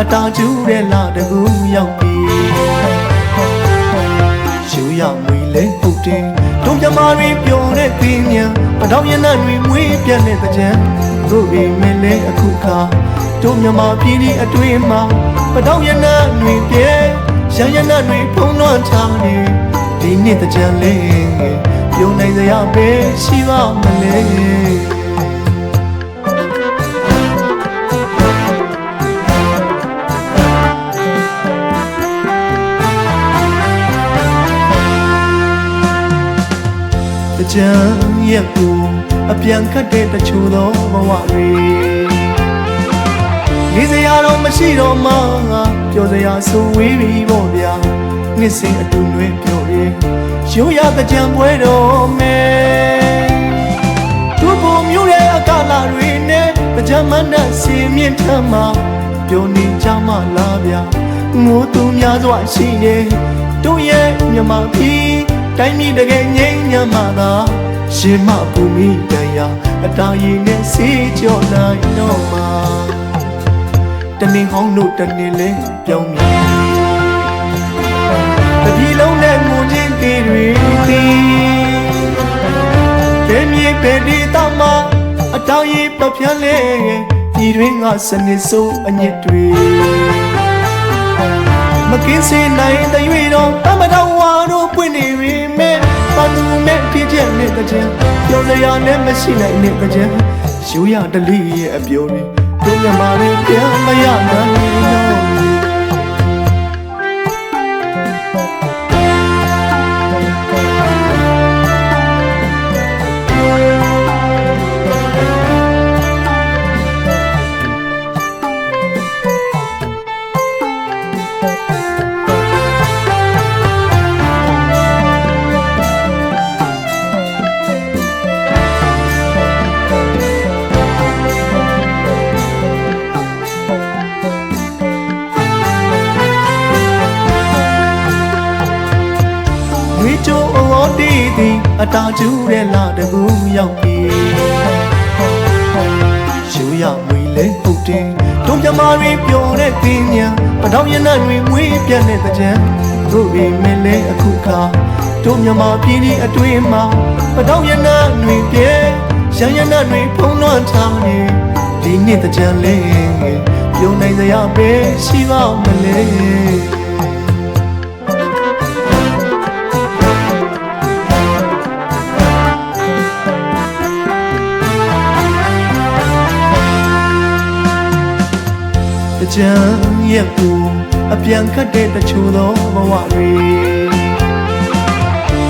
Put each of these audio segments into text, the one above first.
အတားကျူးတဲ့လာတကူရောက်ပြီရှူရမွေလဲဟုတ်တယ်တို့မြမာတွေပျော်တဲ့ပြင်းမြန်အတော်ရနတ်တွေမွေးပြတ်တဲ့ကြံတို့အိမ်မလဲအခုခါတို့မြမာပြည်ဒီအတွင်းမှာပတော်ရနတ်တွေပြဲရရနတ်တွေဖုံးလွှမ်းထားတယ်ဒီနေ့တကြံလေးပြုံးနိုင်စရာပဲရှိပါမလဲ ကြံရက်ကိုအပြန်ခတ်တဲ့တချို့သောဘဝတွေနေစရာတော့မရှိတော့မှငါပြောစရာဆိုဝေးပြီပေါ့ဗျာနှစ်စဉ်အတူတွဲပြောရဲရိုးရတဲ့ကြံပွဲတော်မယ်သူ့ပုံမျိုးရဲ့အကလာတွေနဲ့ကြံမနဲ့စီမြင့်ထမ်းမှာပြောနေကြမှလားဗျာငိုသူများစွာရှိနေတို့ရဲ့မြမပြည် တိုင်းပြည်တကယ်ငြိမ်းချမ်းမှသာရှင်မပူမိတရားအတားရည်နဲ့စီကြောနိုင်တော့မှာတနေ့ဟောင်းတို့တနေ့လဲပြောင်းပြီတပြီလုံးနဲ့ငုံချင်းတေးတွေတီးကဲမြေပဲဒီတောင်မှာအတောင်ရည်ပပြန်းလဲပြည်တွင်းကစနစ်ဆိုးအညစ်တွေမကင်းစင်နိုင်တဲ့ရွေတော့တမတော်ဝါတို့ ချက်နဲ့တကြံပြောစရာနဲ့မရှိနိုင်နဲ့တကြံယူရတလိရဲ့အပြောတွေတို့မြမာတွေပြန်မရနို သည်အတားကျူးတဲ့လာတကူရောက်ပြီရှူရမွေလဲဟုတ်တယ်တို့မြမာတွေပျော်တဲ့ပင်းညာပတော်ရနတ်တွေမွေးပြတ်တဲ့ကြံတို့အိမ်မလဲအခုခါတို့မြမာပြည်ဒီအတွင်းမှာပတော်ရနတ်တွေပြဲရရနတ်တွေဖုံးလွှမ်းထားတယ်ဒီနေ့တကြံလေးပြုံးနိုင်စရာပဲရှိပါမလဲ ကြံရက်ကိုအပြန်ခတ်တဲ့တချို့သောဘဝတွေ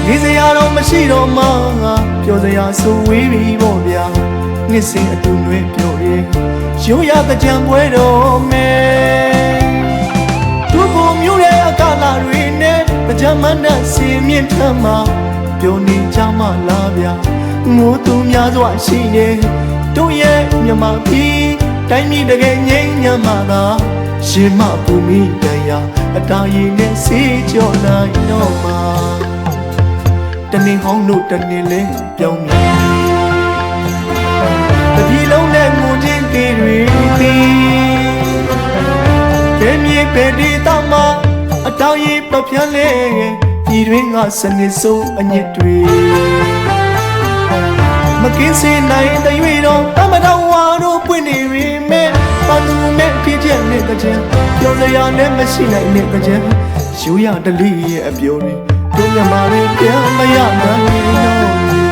နေစရာတော့မရှိတော့မှငါပြောစရာဆိုဝေးပြီပေါ့ဗျာနှစ်စဉ်အတူတွဲပြောရဲရိုးရတဲ့ကြံပွဲတော်မယ်သူ့ပုံမျိုးရဲ့အကလာတွေနဲ့ကြံမနဲ့စီမြင့်ထမ်းမှာပြောနေကြမှလားဗျာငိုသူများစွာရှိနေတို့ရဲ့မြမပြည် တိုင်းပြည်တကယ်ငြိမ်းချမ်းမှသာရှင်မပူမိတရားအတားရည်နဲ့စီကြောနိုင်တော့မှာတနေ့ဟောင်းတို့တနေ့လဲပြောင်းပြီတပြီလုံးနဲ့ငုံချင်းတေးတွေတီးကဲမြေပဲဒီတောင်မှာအတောင်ရည်ပပြန်းလဲပြည်တွင်းကစနစ်ဆိုးအညစ်တွေမကင်းစင်နိုင်တဲ့ရွေတော့တမတော်ဝါတို့ပွင့်နေပြီမဲ့ပါ သူမဲ့ဖြစ်ချက်နဲ့တကြံပြောစရာနဲ့မရှိနိုင်တဲ့တကြံယူရတလိရဲ့အပြောတွေတို့မြမာတွေပြန်မရနိုင်